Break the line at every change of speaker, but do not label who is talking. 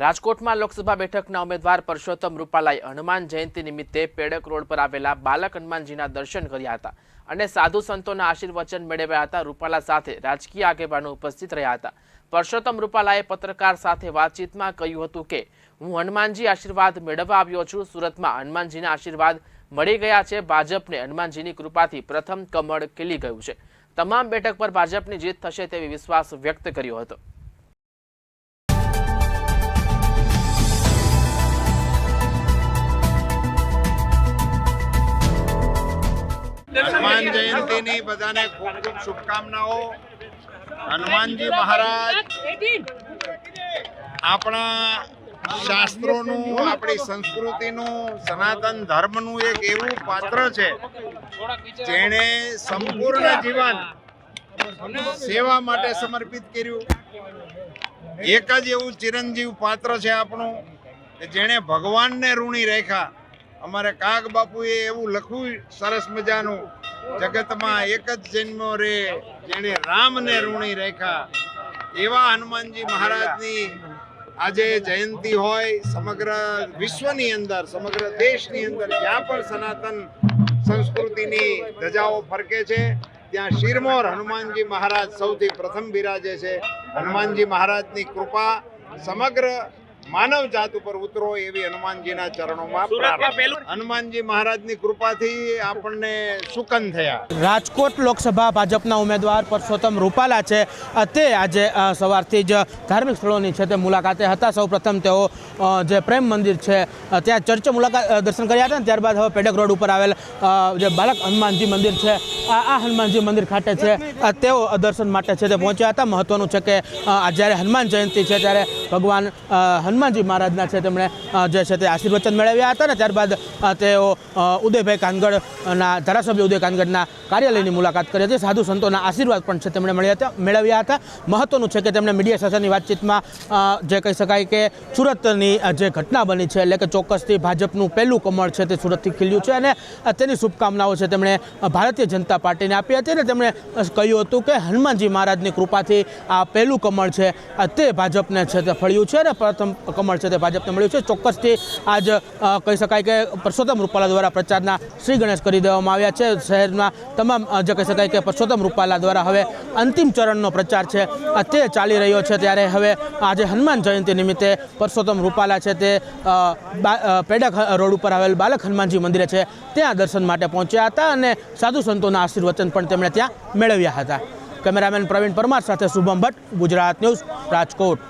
રાજકોટમાં લોકસભા બેઠકના ઉમેદવાર પરસોત્તમ રૂપાલાએ હનુમાન જયંતિ નિમિત્તે પેડક રોડ પર આવેલા બાલક હનુમાનજીના દર્શન કર્યા હતા અને સાધુ સંતોના આશીર્વચન મેળવ્યા હતા. રૂપાલા સાથે રાજકીય આગેવાનો ઉપસ્થિત રહ્યા હતા. પરસોત્તમ રૂપાલાએ પત્રકાર સાથે વાતચીતમાં કહ્યું હતું કે, હું હનુમાનજી આશીર્વાદ મેળવવા આવ્યો છું. સુરતમાં હનુમાનજીના આશીર્વાદ મળી ગયા છે. ભાજપને હનુમાનજીની કૃપાથી પ્રથમ કમળ ખીલી ગયું છે. તમામ બેઠક પર ભાજપની જીત થશે તેવી વિશ્વાસ વ્યક્ત કર્યો હતો.
હનુમાન જયંતિની બધાને ખૂબ ખૂબ શુભકામનાઓ. હનુમાનજી મહારાજ, આપણા શાસ્ત્રોનું, આપણી સંસ્કૃતિનું, સનાતન ધર્મનું એક એવું પાત્ર છે, જેણે સંપૂર્ણ જીવન સેવા માટે સમર્પિત કર્યું. એક જ એવું ચિરંજીવ પાત્ર છે આપણું જેણે ભગવાનને ઋણી રાખ્યા. અમારે કાગ બાપુએ એવું લખ્યું, સરસ મજાનું જગતમાં એક જ જન્મ રે, જેણે રામને ઋણી રાખ્યા એવા હનુમાનજી મહારાજની આજે જયંતિ હોય, સમગ્ર વિશ્વની અંદર, સમગ્ર દેશની અંદર જ્યાં પણ સનાતન સંસ્કૃતિની ધજાઓ ફરકે છે, ત્યાં શિરમોર હનુમાનજી મહારાજ સૌથી પ્રથમ બિરાજે છે. હનુમાનજી મહારાજની કૃપા સમગ્ર માનવ જાત ઉપર ઉતરો એવી હનુમાનજીના ચરણોમાં. હનુમાનજી મહારાજની કૃપાથી આપણને સુકન થયા.
રાજકોટ લોકસભા ભાજપના ઉમેદવાર પરસોત્તમ રૂપાલા છે. તે આજે સવારથી જ ધાર્મિક સ્થળોની છે તે મુલાકાતે હતા. સૌપ્રથમ તેઓ જે પ્રેમ મંદિર છે ત્યાં ચર્ચ મુલાકાત દર્શન કર્યા હતા ત્યારબાદ હવે પેડક રોડ ઉપર આવેલ જે બાલક હનુમાનજી મંદિર છે. આ હનુમાનજી મંદિર ખાતે છે તેઓ દર્શન માટે છે તે પહોંચ્યા હતા. મહત્વનું છે કે જ્યારે હનુમાન જયંતિ છે ત્યારે ભગવાન હનુમાનજી મહારાજના છે તેમણે જે છે તે આશીર્વચન મેળવ્યા હતા ને ત્યારબાદ તેઓ ઉદયભાઈ કાનગડના ધારાસભ્ય ઉદય કાનગડના કાર્યાલયની મુલાકાત કરી હતી. સાધુ સંતોના આશીર્વાદ પણ છે તેમણે મળ્યા હતા, મેળવ્યા હતા. મહત્વનું છે કે તેમણે મીડિયા સાથેની વાતચીતમાં જે કહી શકાય કે સુરતની જે ઘટના બની છે એટલે કે ચોક્કસથી ભાજપનું પહેલું કમળ છે તે સુરતથી ખીલ્યું છે અને તેની શુભકામનાઓ છે તેમણે ભારતીય જનતા પાર્ટીને આપી હતી અને તેમણે કહ્યું હતું કે હનુમાનજી મહારાજની કૃપાથી આ પહેલું કમળ છે તે ભાજપને છે તે ફળ્યું છે અને પ્રથમ કમળ છે તે ભાજપને મળ્યું છે. ચોક્કસથી આજ કહી શકાય કે પરસોત્તમ રૂપાલા દ્વારા પ્રચારના શ્રી ગણેશ કરી દેવામાં આવ્યા છે. શહેરના તમામ જે કહી શકાય કે પરસોત્તમ રૂપાલા દ્વારા હવે અંતિમ ચરણનો પ્રચાર છે તે ચાલી રહ્યો છે. ત્યારે હવે આજે હનુમાન જયંતિ નિમિત્તે પરસોત્તમ રૂપાલા છે તે પેડક રોડ ઉપર આવેલ બાલક હનુમાનજી મંદિરે છે. ત્યાં દર્શન માટે પહોંચ્યા હતા અને સાધુ સંતોના આશીર્વચન પણ તેમણે ત્યાં મેળવ્યા હતા. કેમેરામેન પ્રવીણ પરમાર સાથે શુભમ ભટ્ટ, ગુજરાત ન્યૂઝ, રાજકોટ.